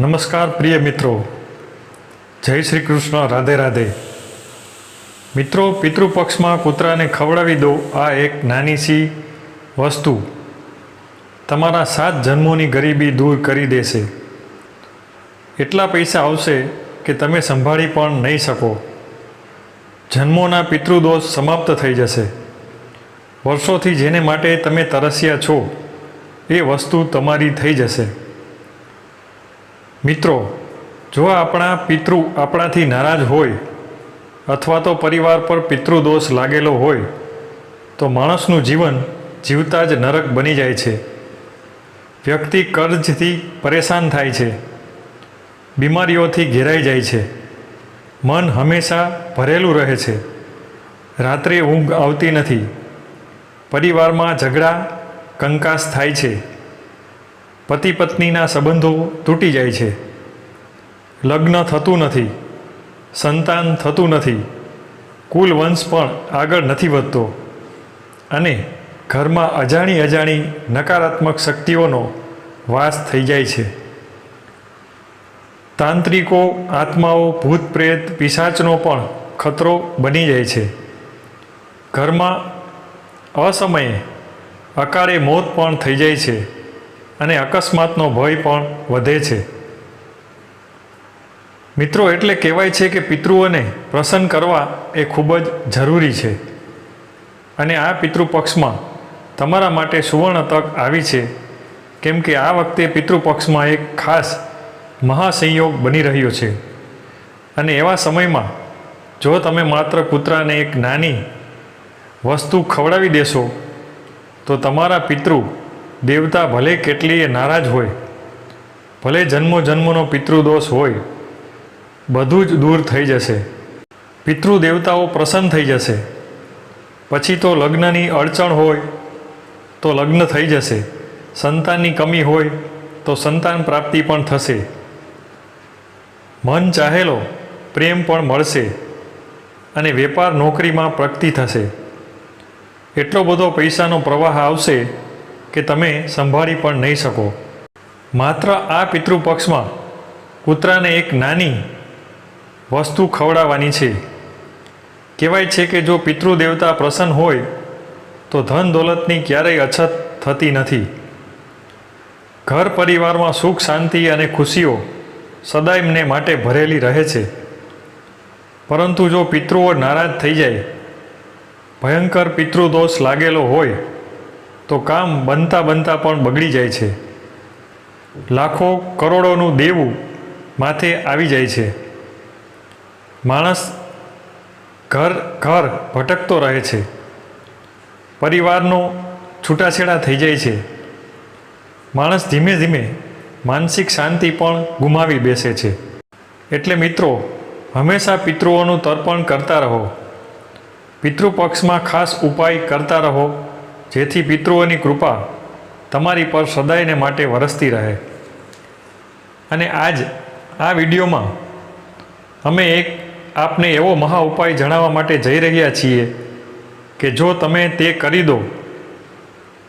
નમસ્કાર પ્રિય મિત્રો. જય શ્રી કૃષ્ણ, રાધે રાધે. મિત્રો, પિતૃપક્ષમાં કૂતરાને ખવડાવી દો, આ એક નાની સી વસ્તુ. તમારા સાત જન્મોની ગરીબી દૂર કરી દેશે. એટલા પૈસા આવશે કે તમે સંભાળી પણ નહીં શકો. જન્મોના પિતૃદોષ સમાપ્ત થઈ જશે. વર્ષોથી જેને માટે તમે તરસ્યા છો, એ વસ્તુ તમારી થઈ જશે. મિત્રો, જો આપણા પિતૃ આપણાથી નારાજ હોય અથવા તો પરિવાર પર પિતૃદોષ લાગેલો હોય, તો માણસનું જીવન જીવતા જ નરક બની જાય છે. વ્યક્તિ કર્જથી પરેશાન થાય છે. બીમારીઓથી ઘેરાઈ જાય છે. મન હંમેશા ભરેલું રહે છે. રાત્રે ઊંઘ આવતી નથી. પરિવારમાં ઝઘડા, કંકાસ થાય છે. પતિ પત્નીના સંબંધો તૂટી જાય છે. લગ્ન થતું નથી. સંતાન થતું નથી. કુલ વંશ પણ આગળ નથી વધતો. અને ઘરમાં અજાણી અજાણી નકારાત્મક શક્તિઓનો વાસ થઈ જાય છે. તાંત્રિકો, આત્માઓ, ભૂત પ્રેત, પિશાચનો પણ ખતરો બની જાય છે. ઘરમાં અસમયે અકાળે મોત પણ થઈ જાય છે. અને અકસ્માતનો ભય પણ વધે છે. મિત્રો, એટલે કહેવાય છે કે પિતૃઓને પ્રસન્ન કરવા એ ખૂબ જ જરૂરી છે. અને આ પિતૃપક્ષમાં તમારા માટે સુવર્ણ તક આવી છે. કેમ કે આ વખતે પિતૃપક્ષમાં એક ખાસ મહાસંયોગ બની રહ્યો છે. અને એવા સમયમાં જો તમે માત્ર કૂતરાને એક નાની વસ્તુ ખવડાવી દેશો, તો તમારા પિતૃ દેવતા ભલે કેટલીય નારાજ હોય, ભલે જન્મો જન્મનો પિતૃદોષ હોય, બધું જ દૂર થઈ જશે. પિતૃ દેવતાઓ પ્રસન્ન થઈ જશે. પછી તો લગ્નની અડચણ હોય, તો લગ્ન થઈ જશે. સંતાનની કમી હોય, તો સંતાન પ્રાપ્તિ પણ થશે. મન ચાહેલો, પ્રેમ પણ મળશે અને વેપાર નોકરીમાં પ્રગતિ થશે. એટલો બધો પૈસાનો પ્રવાહ આવશે કે તમે સંભાળી પણ નહીં શકો. માત્ર આ પિતૃપક્ષમાં કૂતરાને એક નાની વસ્તુ ખવડાવવાની છે. કહેવાય છે કે જો પિતૃ દેવતા પ્રસન્ન હોય, તો ધન દોલતની ક્યારેય અછત થતી નથી. ઘર પરિવારમાં સુખ, શાંતિ અને ખુશીઓ સદાયમને માટે ભરેલી રહે છે. પરંતુ જો પિતૃઓ નારાજ થઈ જાય, ભયંકર પિતૃદોષ લાગેલો હોય તો કામ બનતા બનતા પણ બગડી જાય છે. લાખો કરોડોનું દેવું માથે આવી જાય છે. માણસ ઘર ઘર ભટકતો રહે છે. પરિવારનો છૂટાછેડા થઈ જાય છે. માણસ ધીમે ધીમે માનસિક શાંતિ પણ ગુમાવી બેસે છે. એટલે મિત્રો, હંમેશા પિતૃઓનું તર્પણ કરતા રહો. પિતૃપક્ષમાં ખાસ ઉપાય કરતા રહો. જેથી પિતૃઓની કૃપા તમારી પર સદાયને માટે વરસતી રહે. અને આજ આ વિડીયોમાં અમે એક આપને એવો મહા ઉપાય જણાવવા માટે જઈ રહ્યા છીએ કે જો તમે તે કરી દો,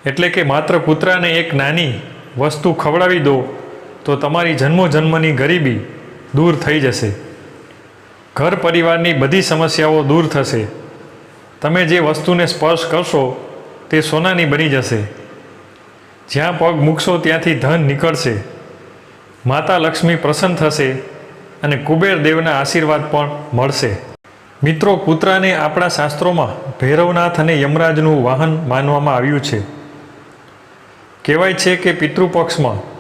એટલે કે માત્ર કૂતરાને એક નાની વસ્તુ ખવડાવી દો, તો તમારી જન્મો જન્મની ગરીબી દૂર થઈ જશે. ઘર પરિવારની બધી સમસ્યાઓ દૂર થશે. તમે જે વસ્તુને સ્પર્શ કરશો તે સોનાની બની જશે. જ્યાં પગ મૂકશો ત્યાંથી ધન નીકળશે. માતા લક્ષ્મી પ્રસન્ન થશે અને કુબેર દેવના આશીર્વાદ પણ મળશે. મિત્રો કૂતરાને આપણા શાસ્ત્રોમાં ભૈરવનાથ અને યમરાજનું વાહન માનવામાં આવ્યું છે. કહેવાય છે કે પિતૃપક્ષમાં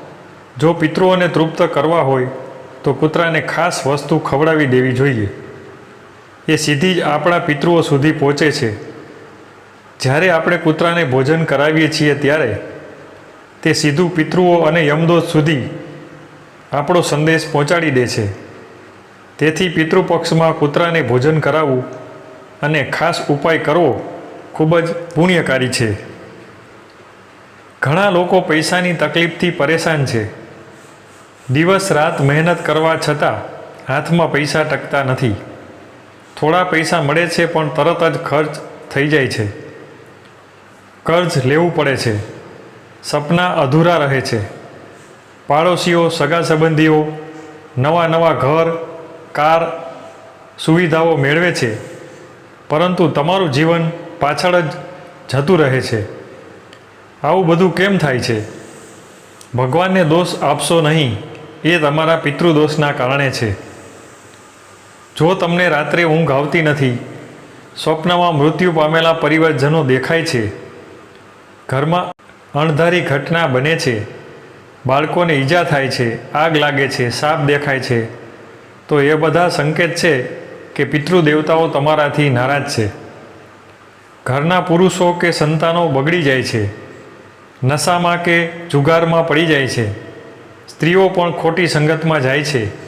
જો પિતૃઓને તૃપ્ત કરવા હોય, તો કૂતરાને ખાસ વસ્તુ ખવડાવી દેવી જોઈએ. એ સીધી જ આપણા પિતૃઓ સુધી પહોંચે છે. જ્યારે આપણે કૂતરાને ભોજન કરાવીએ છીએ ત્યારે તે સીધું પિતૃઓ અને યમદોત સુધી આપણો સંદેશ પહોંચાડી દે છે. તેથી પિતૃપક્ષમાં કૂતરાને ભોજન કરાવવું અને ખાસ ઉપાય કરવો ખૂબ જ પુણ્યકારી છે. ઘણા લોકો પૈસાની તકલીફથી પરેશાન છે. દિવસ રાત મહેનત કરવા છતાં હાથમાં પૈસા ટકતા નથી. થોડા પૈસા મળે છે પણ તરત જ ખર્ચ થઈ જાય છે. કર્જ લેવું પડે છે. સપના અધૂરા રહે છે. પાડોશીઓ, સગા સંબંધીઓ, નવા નવા ઘર, કાર સુવિધાઓ મેળવે છે. પરંતુ તમારું જીવન પાછળ જ જતું રહે છે. આવું બધું કેમ થાય છે? ભગવાનને દોષ આપશો નહીં. એ તમારા પિતૃદોષના કારણે છે. જો તમને રાત્રે ઊંઘ આવતી નથી, સ્વપ્નમાં મૃત્યુ પામેલા પરિવારજનો દેખાય છે. ઘરમાં અણધારી ઘટના બને છે. બાળકોને ઈજા થાય છે, આગ લાગે છે, સાપ દેખાય છે. તો એ બધા સંકેત છે કે પિતૃદેવતાઓ તમારાથી નારાજ છે. ઘરના પુરુષો કે સંતાનો બગડી જાય છે. નશામાં કે જુગારમાં પડી જાય છે. સ્ત્રીઓ પણ ખોટી સંગતમાં જાય છે.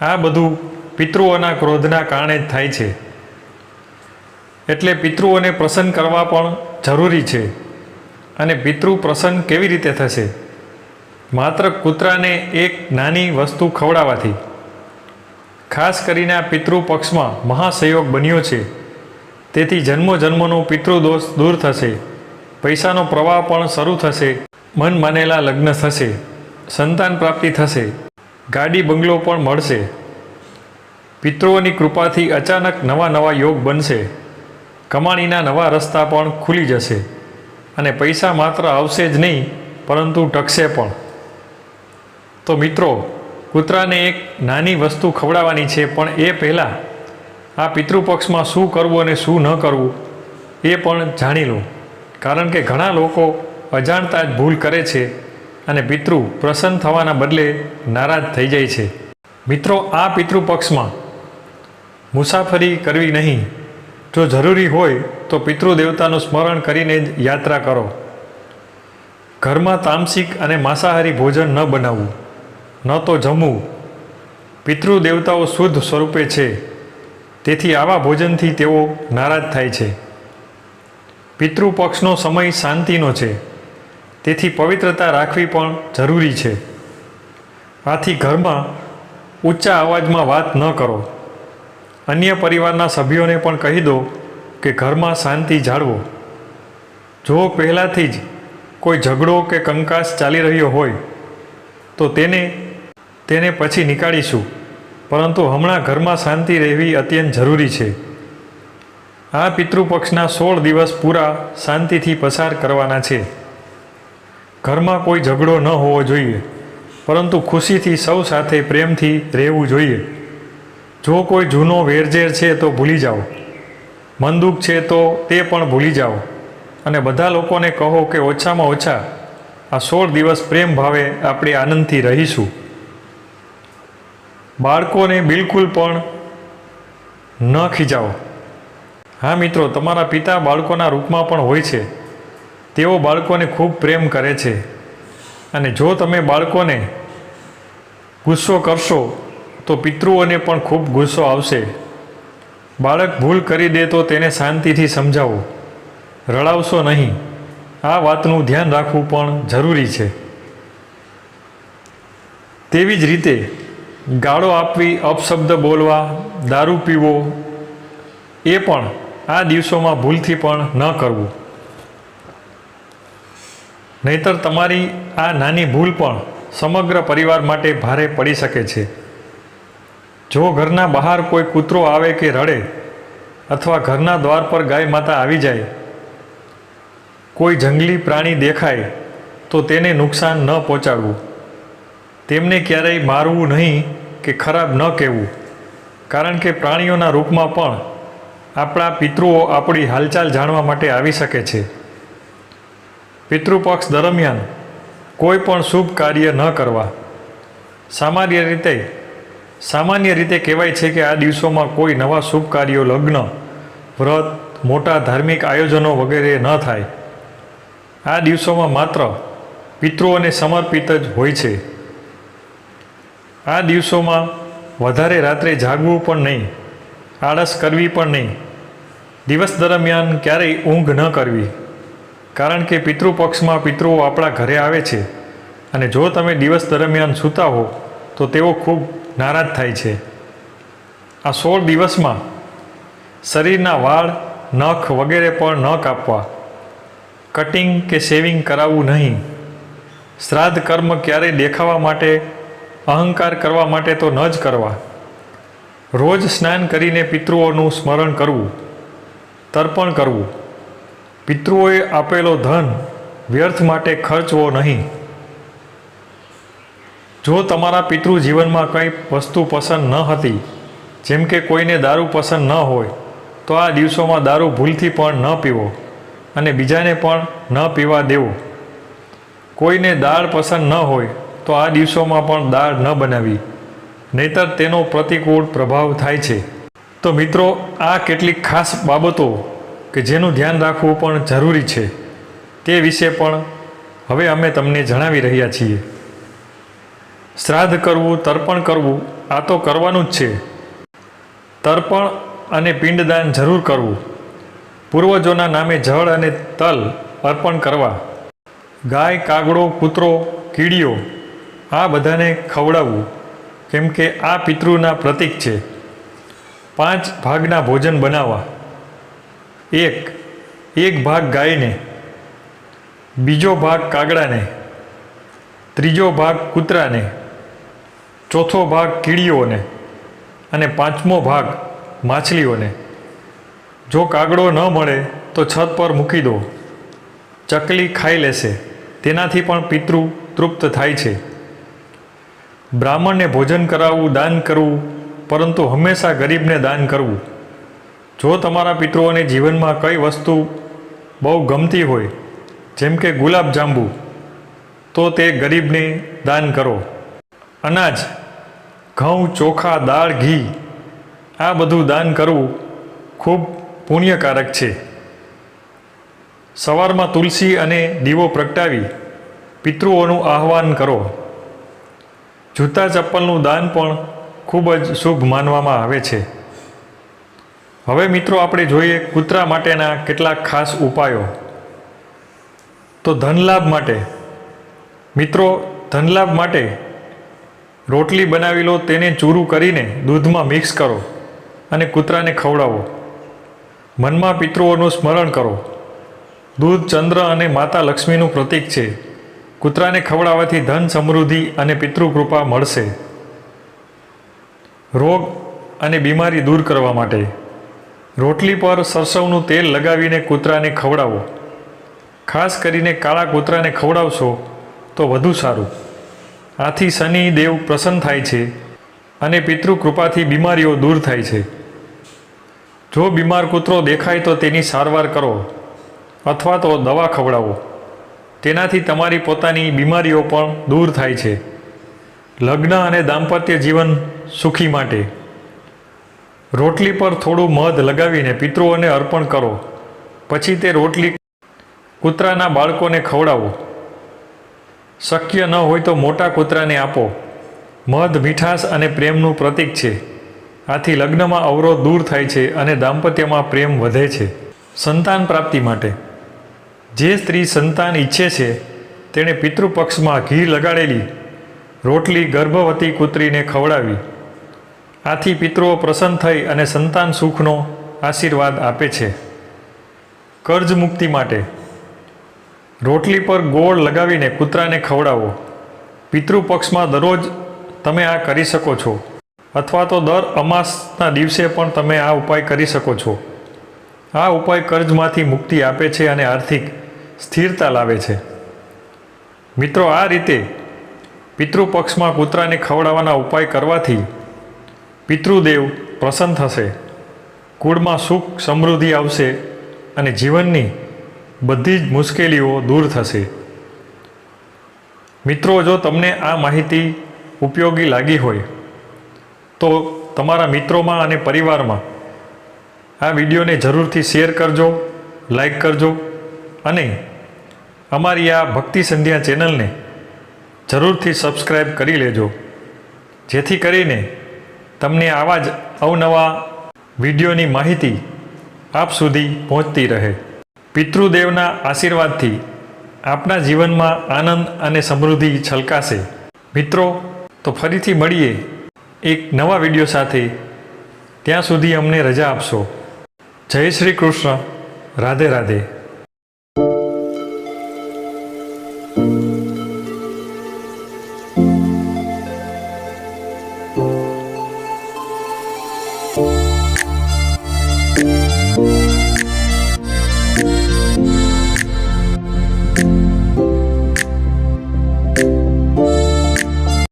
આ બધું પિતૃઓના ક્રોધના કારણે જ થાય છે. એટલે પિતૃઓને પ્રસન્ન કરવા પણ જરૂરી છે. અને પિતૃ પ્રસન્ન કેવી રીતે થશે? માત્ર કૂતરાને એક નાની વસ્તુ ખવડાવવાથી. ખાસ કરીને આ પિતૃ પક્ષમાં મહાસહયોગ બન્યો છે. તેથી જન્મો જન્મનો પિતૃદોષ દૂર થશે. પૈસાનો પ્રવાહ પણ શરૂ થશે. મન માનેલા લગ્ન થશે. સંતાન પ્રાપ્તિ થશે. ગાડી બંગલો પણ મળશે. પિતૃઓની કૃપાથી અચાનક નવા નવા યોગ બનશે. કમાણીના નવા રસ્તા પણ ખુલી જશે. અને પૈસા માત્ર આવશે જ નહીં, પરંતુ ટકશે પણ. તો મિત્રો, કૂતરાને એક નાની વસ્તુ ખવડાવવાની છે, પણ એ પહેલાં આ પિતૃપક્ષમાં શું કરવું અને શું ન કરવું, એ પણ જાણી લો. કારણ કે ઘણા લોકો અજાણતા જ ભૂલ કરે છે અને પિતૃ પ્રસન્ન થવાના બદલે નારાજ થઈ જાય છે. મિત્રો, આ પિતૃપક્ષમાં મુસાફરી કરવી નહીં. જો જરૂરી હોય તો પિતૃદેવતાનું સ્મરણ કરીને જ યાત્રા કરો. ઘરમાં તામસિક અને માંસાહારી ભોજન ન બનાવવું, ન તો જમવું. પિતૃદેવતાઓ શુદ્ધ સ્વરૂપે છે. તેથી આવા ભોજનથી તેઓ નારાજ થાય છે. પિતૃપક્ષનો સમય શાંતિનો છે. તેથી પવિત્રતા રાખવી પણ જરૂરી છે. આથી ઘરમાં ઊંચા અવાજમાં વાત ન કરો. અન્ય પરિવારના સભ્યોને પણ કહી દો કે ઘરમાં શાંતિ જાળવો. જો પહેલાંથી જ કોઈ ઝઘડો કે કંકાસ ચાલી રહ્યો હોય, તો તેને તેને પછી નીકાળીશું. પરંતુ હમણાં ઘરમાં શાંતિ રહેવી અત્યંત જરૂરી છે. આ પિતૃપક્ષના સોળ દિવસ પૂરા શાંતિથી પસાર કરવાના છે. ઘરમાં કોઈ ઝઘડો ન હોવો જોઈએ, પરંતુ ખુશીથી સૌ સાથે પ્રેમથી રહેવું જોઈએ. જો કોઈ જૂનો વેરઝેર છે તો ભૂલી જાઓ. મનદુખ છે તો તે પણ ભૂલી જાઓ. અને બધા લોકોને કહો કે ઓછામાં ઓછા આ સોળ દિવસ પ્રેમ ભાવે આપણે આનંદથી રહીશું. બાળકોને બિલકુલ પણ ન ખીજાવો. હા મિત્રો, તમારા પિતા બાળકોના રૂપમાં પણ હોય છે. તેઓ બાળકોને ખૂબ પ્રેમ કરે છે. અને જો તમે બાળકોને ગુસ્સો કરશો, તો પિતૃઓને પણ ખૂબ ગુસ્સો આવશે. બાળક ભૂલ કરી દે તો તેને શાંતિથી સમજાવો. રડાવશો નહીં. આ વાતનું ધ્યાન રાખવું પણ જરૂરી છે. તેવી જ રીતે ગાળો આપવી, અપશબ્દ બોલવા, દારૂ પીવો, એ પણ આ દિવસોમાં ભૂલથી પણ ન કરવું. નહીતર તમારી આ નાની ભૂલ પણ સમગ્ર પરિવાર માટે ભારે પડી શકે છે. જો ઘરના બહાર કોઈ કૂતરો આવે કે રડે અથવા ઘરના દ્વાર પર ગાય માતા આવી જાય, કોઈ જંગલી પ્રાણી દેખાય, તો તેને નુકસાન ન પહોંચાડવું. તેમને ક્યારેય મારવું નહીં કે ખરાબ ન કહેવું, કારણ કે પ્રાણીઓના રૂપમાં પણ આપણા પિતૃઓ આપણી હાલચાલ જાણવા માટે આવી શકે છે. પિતૃપક્ષ દરમિયાન કોઈ પણ શુભ કાર્ય ન કરવા. સામાન્ય રીતે સામાન્ય રીતે કહેવાય છે કે આ દિવસોમાં કોઈ નવા શુભ કાર્યો, લગ્ન, વ્રત, મોટા ધાર્મિક આયોજનો વગેરે ન થાય. આ દિવસોમાં માત્ર પિતૃઓને સમર્પિત જ હોય છે. આ દિવસોમાં વધારે રાત્રે જાગવું પણ નહીં, આળસ કરવી પણ નહીં. દિવસ દરમિયાન ક્યારેય ઊંઘ ન કરવી, કારણ કે પિતૃપક્ષમાં પિતૃઓ આપણા ઘરે આવે છે. અને જો તમે દિવસ દરમિયાન સૂતા હો, તો તેઓ ખૂબ નારાજ થાય છે. આ સોળ દિવસમાં શરીરના વાળ, નખ વગેરે પણ ન કાપવા કટિંગ કે શેવિંગ કરાવવું નહીં. શ્રાદ્ધ કર્મ ક્યારેય દેખાવા માટે, અહંકાર કરવા માટે તો ન જ કરવા. રોજ સ્નાન કરીને પિતૃઓનું સ્મરણ કરવું, તર્પણ કરવું. પિતૃઓએ આપેલો ધન વ્યર્થ માટે ખર્ચવો નહીં. જો તમારા પિતૃ જીવનમાં કંઈ વસ્તુ પસંદ ન હતી, જેમ કે કોઈને દારૂ પસંદ ન હોય, તો આ દિવસોમાં દારૂ ભૂલથી પણ ન પીવો અને બીજાને પણ ન પીવા દેવો. કોઈને દાળ પસંદ ન હોય, તો આ દિવસોમાં પણ દાળ ન બનાવી, નહીતર તેનો પ્રતિકૂળ પ્રભાવ થાય છે. તો મિત્રો, આ કેટલીક ખાસ બાબતો કે જેનું ધ્યાન રાખવું પણ જરૂરી છે, તે વિશે પણ હવે અમે તમને જણાવી રહ્યા છીએ. શ્રાદ્ધ કરવું, તર્પણ કરવું, આ તો કરવાનું જ છે. તર્પણ અને પિંડદાન જરૂર કરવું. પૂર્વજોના નામે જળ અને તલ અર્પણ કરવા. ગાય, કાગડો, કૂતરો, કીડીઓ, આ બધાને ખવડાવવું, કેમ કે આ પિતૃના પ્રતીક છે. પાંચ ભાગના ભોજન બનાવવા. એક એક ભાગ ગાયને, બીજો ભાગ કાગડાને, ત્રીજો ભાગ કૂતરાને ચોથો ભાગ કીડીઓને અને પાંચમો ભાગ માછલીઓને. જો કાગડો ન મળે તો છત પર મૂકી દો. ચકલી ખાઈ લેશે. તેનાથી પણ પિતૃ તૃપ્ત થાય છે. બ્રાહ્મણને ભોજન કરાવવું, દાન કરવું, પરંતુ હંમેશા ગરીબને દાન કરવું. જો તમારા પિતૃઓને જીવનમાં કઈ વસ્તુ બહુ ગમતી હોય, જેમ કે ગુલાબ જાંબુ, તો તે ગરીબને દાન કરો. અનાજ, ઘઉં, ચોખા, દાળ, ઘી, આ બધું દાન કરવું ખૂબ પુણ્યકારક છે. સવારમાં તુલસી અને દીવો પ્રગટાવી પિતૃઓનું આહ્વાન કરો. જૂતા ચપ્પલનું દાન પણ ખૂબ જ શુભ માનવામાં આવે છે. હવે મિત્રો આપણે જોઈએ કૂતરા માટેના કેટલાક ખાસ ઉપાયો. તો ધનલાભ માટે. મિત્રો, ધનલાભ માટે રોટલી બનાવી લો, તેને ચૂરું કરીને દૂધમાં મિક્સ કરો અને કૂતરાને ખવડાવો. મનમાં પિતૃઓનું સ્મરણ કરો. દૂધ ચંદ્ર અને માતા લક્ષ્મીનું પ્રતીક છે. કૂતરાને ખવડાવવાથી ધન, સમૃદ્ધિ અને પિતૃકૃપા મળશે. રોગ અને બીમારી દૂર કરવા માટે. રોટલી પર સરસવનું તેલ લગાવીને કૂતરાને ખવડાવો. ખાસ કરીને કાળા કૂતરાને ખવડાવશો તો વધુ સારું. આથી શનિ દેવ પ્રસન્ન થાય છે અને પિતૃકૃપાથી બીમારીઓ દૂર થાય છે. જો બીમાર કૂતરો દેખાય તો તેની સારવાર કરો અથવા તો દવા ખવડાવો. તેનાથી તમારી પોતાની બીમારીઓ પણ દૂર થાય છે. લગ્ન અને દાંપત્ય જીવન સુખી માટે. રોટલી પર થોડું મધ લગાવીને પિતૃઓને અર્પણ કરો. પછી તે રોટલી કૂતરાના બાળકોને ખવડાવો. શક્ય ન હોય તો મોટા કૂતરાને આપો. મધ, મીઠાશ અને પ્રેમનું પ્રતીક છે. આથી લગ્નમાં અવરોધ દૂર થાય છે અને દાંપત્યમાં પ્રેમ વધે છે. સંતાન પ્રાપ્તિ માટે. જે સ્ત્રી સંતાન ઈચ્છે છે, તેણે પિતૃપક્ષમાં ઘી લગાડેલી, રોટલી ગર્ભવતી કૂતરીને ખવડાવી. આથી પિતૃઓ પ્રસન્ન થઈ અને સંતાન સુખનો આશીર્વાદ આપે છે. કર્જ મુક્તિ માટે. રોટલી પર ગોળ લગાવીને કૂતરાને ખવડાવો. પિતૃપક્ષમાં દરરોજ તમે આ કરી શકો છો. અથવા તો દર અમાસના દિવસે પણ તમે આ ઉપાય કરી શકો છો. આ ઉપાય કર્જમાંથી મુક્તિ આપે છે અને આર્થિક સ્થિરતા લાવે છે. મિત્રો, આ રીતે પિતૃપક્ષમાં કૂતરાને ખવડાવવાના ઉપાય કરવાથી પિતૃદેવ પ્રસન્ન થશે. કુળમાં સુખ સમૃદ્ધિ આવશે અને જીવનની બધી જ મુશ્કેલીઓ દૂર થશે. મિત્રો, જો તમને આ માહિતી ઉપયોગી લાગી હોય, તો તમારા મિત્રોમાં અને પરિવારમાં આ વિડીયોને જરૂરથી શેર કરજો, લાઈક કરજો અને અમારી આ ભક્તિ સંધ્યા ચેનલને જરૂરથી સબસ્ક્રાઈબ કરી લેજો. જેથી કરીને તમને આવા જ અવનવા વિડીયોની માહિતી આપ સુધી પહોંચતી રહે. પિતૃદેવના આશીર્વાદથી આપના જીવનમાં આનંદ અને સમૃદ્ધિ છલકાશે. મિત્રો, તો ફરીથી મળીએ એક નવા વીડિયો સાથે. ત્યાં સુધી અમને રજા આપશો. જય શ્રી કૃષ્ણ. રાધે રાધે.